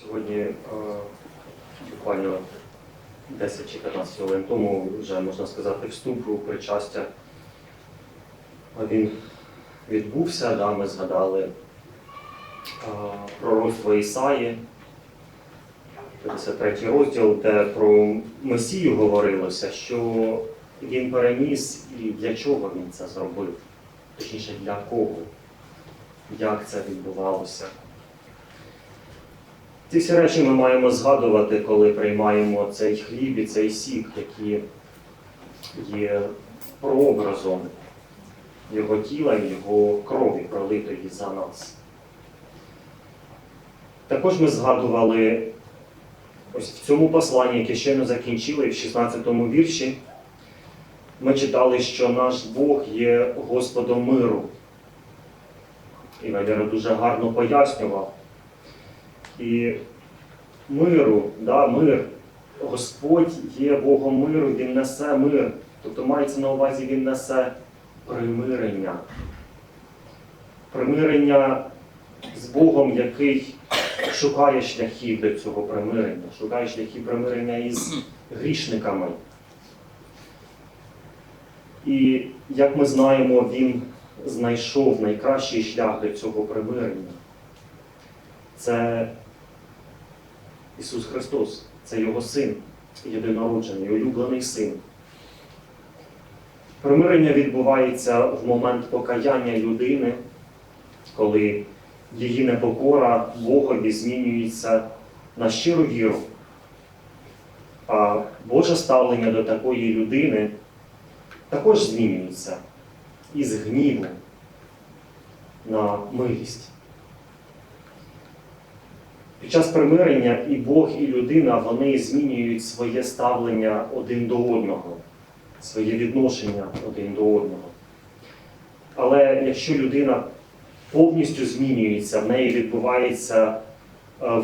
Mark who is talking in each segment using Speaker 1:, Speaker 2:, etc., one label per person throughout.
Speaker 1: Сьогодні е, буквально 10 чи 15 хвилин тому вже можна сказати вступ у причастя. Він відбувся, да, ми згадали е, пророцтво Ісаї, 53 розділ, де про Месію говорилося, що він переніс і для чого він це зробив, точніше для кого, як це відбувалося. Ці всі речі ми маємо згадувати, коли приймаємо цей хліб і цей сік, які є прообразом його тіла і його крові, пролитої за нас. Також ми згадували ось в цьому посланні, яке щойно закінчили, в 16 вірші, ми читали, що наш Бог є Господом миру. І Валера дуже гарно пояснював. І миру, да, мир. Господь є Богом миру, Він несе мир. Тобто мається на увазі, Він несе примирення. Примирення з Богом, який шукає шляхів до цього примирення, шукає шляхів примирення із грішниками. І як ми знаємо, Він знайшов найкращий шлях до цього примирення. Це Ісус Христос, це Його Син, єдинороджений, улюблений син. Примирення відбувається в момент покаяння людини, коли її непокора Богові змінюється на щиру віру. А Боже ставлення до такої людини також змінюється із гніву на милість. Під час примирення і Бог, і людина вони змінюють своє ставлення один до одного, своє відношення один до одного. Але якщо людина повністю змінюється, в неї відбувається е, е,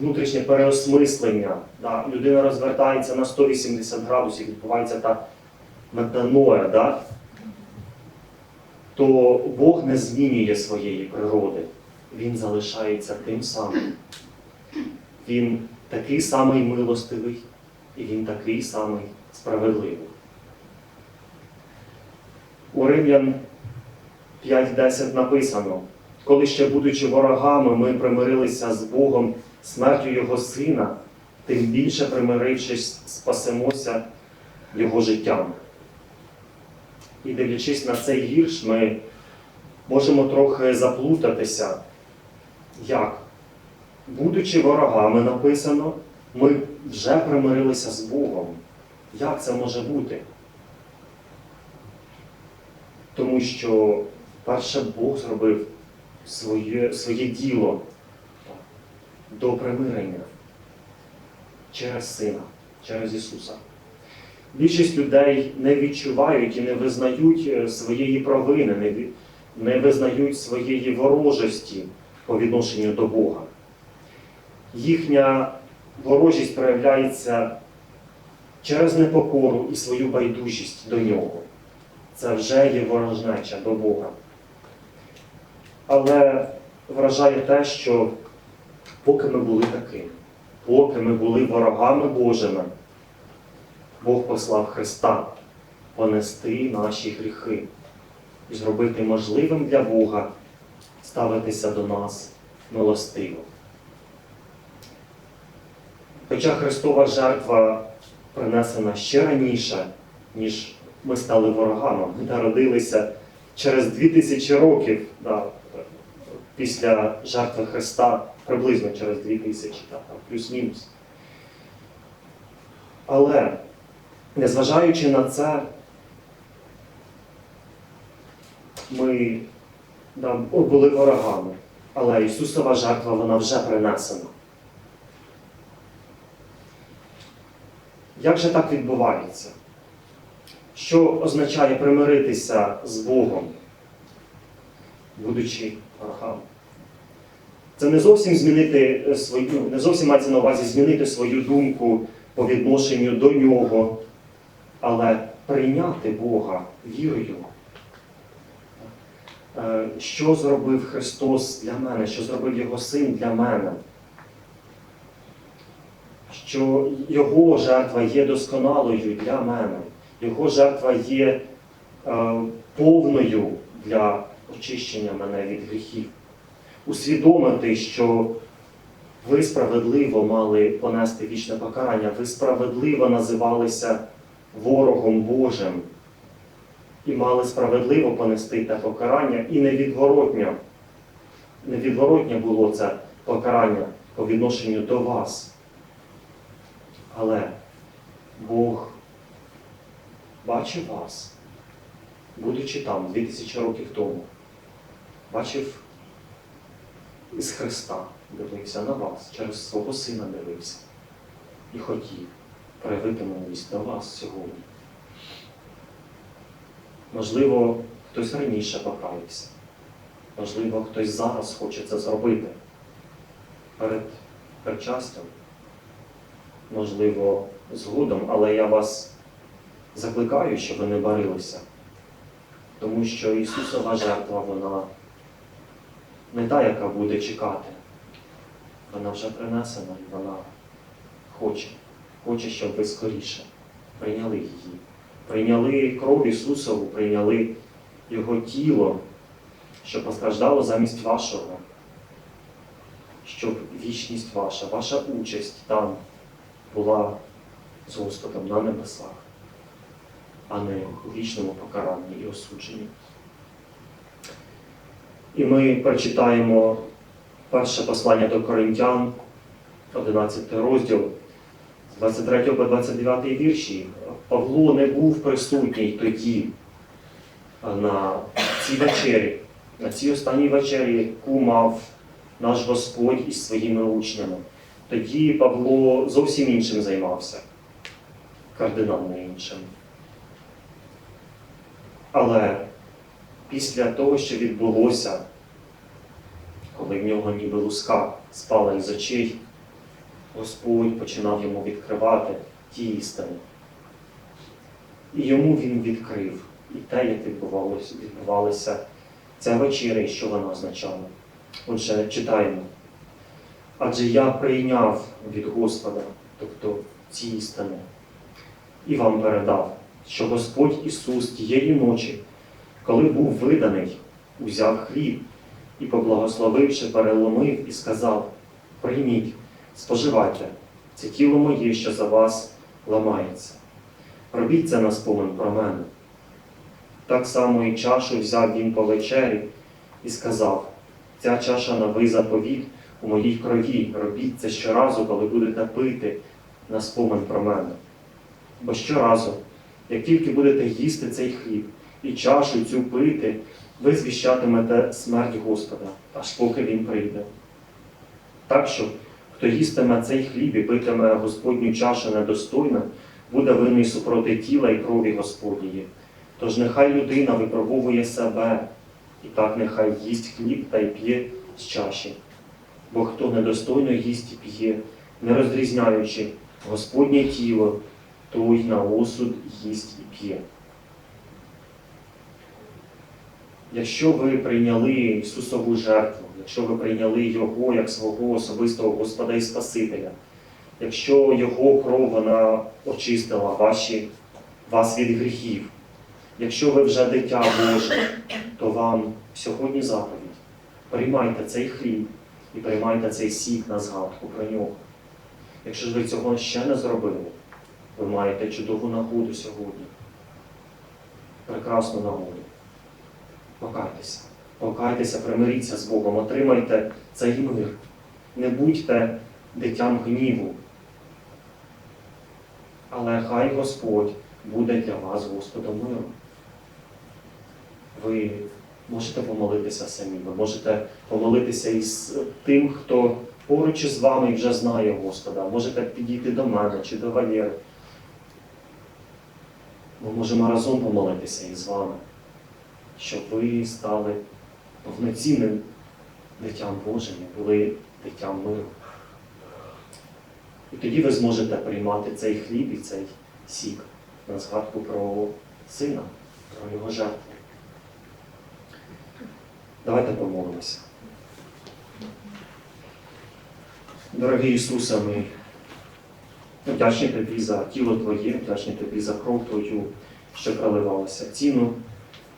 Speaker 1: внутрішнє переосмислення, да? людина розвертається на 180 градусів, відбувається та метаноя, да? то Бог не змінює своєї природи. Він залишається тим самим. Він такий самий милостивий і він такий самий справедливий. У Римлян 5.10 написано, коли ще будучи ворогами, ми примирилися з Богом смертю Його Сина, тим більше примирившись, спасемося Його життям. І дивлячись на цей вірш, ми можемо трохи заплутатися. Як? Будучи ворогами, написано, ми вже примирилися з Богом. Як це може бути? Тому що перше Бог зробив своє, своє діло до примирення через Сина, через Ісуса. Більшість людей не відчувають і не визнають е, своєї провини, не визнають своєї ворожості по відношенню до Бога. Їхня ворожість проявляється через непокору і свою байдужість до нього. Це вже є ворожнеча до Бога. Але вражає те, що поки ми були такими, поки ми були ворогами Божими, Бог послав Христа понести наші гріхи і зробити можливим для Бога ставитися до нас милостиво. Хоча Христова жертва принесена ще раніше, ніж ми стали ворогами, ми народилися через 2000 років да, після жертви Христа, приблизно через 2000, да, плюс-мінус. Але, незважаючи на це, ми да, були ворогами, але Ісусова жертва вона вже принесена. Як же так відбувається? Що означає примиритися з Богом, будучи ворогами? Це не зовсім змінити е, свою, не зовсім мається на увазі змінити свою думку по відношенню до нього, але прийняти Бога вірою. Е, що зробив Христос для мене, що зробив Його Син для мене. Що Його жертва є досконалою для мене, Його жертва є е, повною для очищення мене від гріхів. Усвідомити, що ви справедливо мали понести вічне покарання, ви справедливо називалися ворогом Божим і мали справедливо понести те покарання, і невідворотньо. Невідворотнє було це покарання по відношенню до вас. Але Бог бачив вас, будучи там 2000 років тому, бачив із Христа, дивився на вас, через свого сина дивився і хотів проявити милість до вас сьогодні. Можливо, хтось раніше покаявся, можливо, хтось зараз хоче це зробити перед причастям, можливо, згодом, але я вас закликаю, щоб ви не барилися, тому що Ісусова жертва, вона не та, яка буде чекати. Вона вже принесена і вона хоче, хоче, щоб ви скоріше прийняли її. Прийняли кров Ісусову, прийняли Його тіло, що постраждало замість вашого, щоб вічність ваша, ваша участь там була з Господом на небесах, а не у вічному покаранні і осудженні. І ми прочитаємо перше послання до Коринтян, 11 розділ, 23 по 29 вірші. Павло не був присутній тоді на цій вечері, на цій останній вечері, яку мав наш Господь із своїми учнями. Тоді Павло зовсім іншим займався, кардинально іншим. Але після того, що відбулося, коли в нього ніби луска спала із очей, Господь починав йому відкривати ті істини. І йому він відкрив і те, як відбувалося, відбувалася ця вечеря і що вона означала. Отже, читаємо. Адже я прийняв від Господа, тобто ці істини, і вам передав, що Господь Ісус тієї ночі, коли був виданий, узяв хліб і, поблагословивши, переломив і сказав: Прийміть, споживайте, це тіло моє, що за вас ламається. Робіть це на спомин про мене. Так само і чашу взяв він по вечері і сказав: Ця чаша новий заповіт у моїй крові. Робіть це щоразу, коли будете пити на спомин про мене. Бо щоразу, як тільки будете їсти цей хліб і чашу цю пити, ви звіщатимете смерть Господа, аж поки Він прийде. Так що, хто їстиме цей хліб і питиме Господню чашу недостойно, буде винний супроти тіла і крові Господньої. Тож нехай людина випробовує себе, і так нехай їсть хліб та й п'є з чаші. Бо хто недостойно їсть і п'є, не розрізняючи Господнє тіло, той на осуд їсть і п'є. Якщо ви прийняли Ісусову жертву, якщо ви прийняли Його як свого особистого Господа і Спасителя, якщо Його кров вона очистила ваші, вас від гріхів, якщо ви вже дитя Боже, то вам сьогодні заповідь. Приймайте цей хліб і приймайте цей сік на згадку про нього. Якщо ж ви цього ще не зробили, ви маєте чудову нагоду сьогодні. Прекрасну нагоду. Покайтеся, покайтеся, примиріться з Богом, отримайте цей мир. Не будьте дитям гніву. Але хай Господь буде для вас Господом миру. Ви можете помолитися самі, ви можете помолитися із тим, хто поруч із вами і вже знає Господа. Можете підійти до мене чи до Валєри. Ми можемо разом помолитися із вами, щоб ви стали повноцінним дитям Божим, були дитям миру. І тоді ви зможете приймати цей хліб і цей сік на згадку про сина, про його жертву. Давайте помолимося. Дорогий Ісусе, ми вдячні Тобі за тіло Твоє, вдячні Тобі за кров Твою, що проливалася. Ціну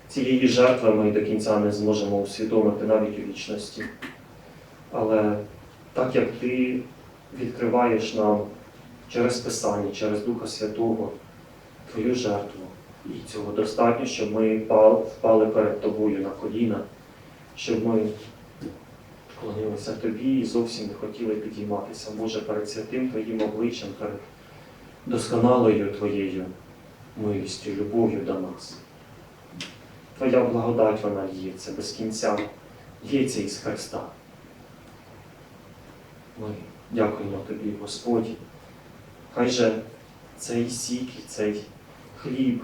Speaker 1: цієї жертви ми до кінця не зможемо усвідомити навіть у вічності. Але так як Ти відкриваєш нам через Писання, через Духа Святого Твою жертву, і цього достатньо, щоб ми впали- перед Тобою на коліна, щоб ми вклонилися Тобі і зовсім не хотіли підійматися, Боже, перед святим Твоїм обличчям, перед досконалою Твоєю милістю, любов'ю до нас. Твоя благодать вона лється без кінця, лється із Христа. Ми дякуємо Тобі, Господь. Хай же цей сік, і цей хліб,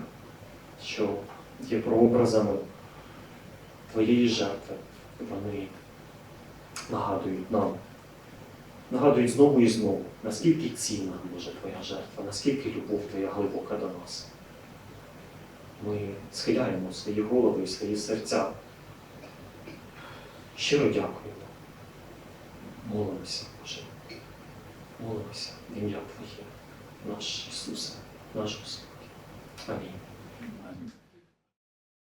Speaker 1: що є прообразами Твоєї жертви, вони нагадують нам, нагадують знову і знову, наскільки цінна Боже Твоя жертва, наскільки любов Твоя глибока до нас. Ми схиляємо свої голови і свої серця. Щиро дякуємо. Молимося, Боже. Молимося в ім'я Твоє, наш Ісусе, наш Господь. Амінь.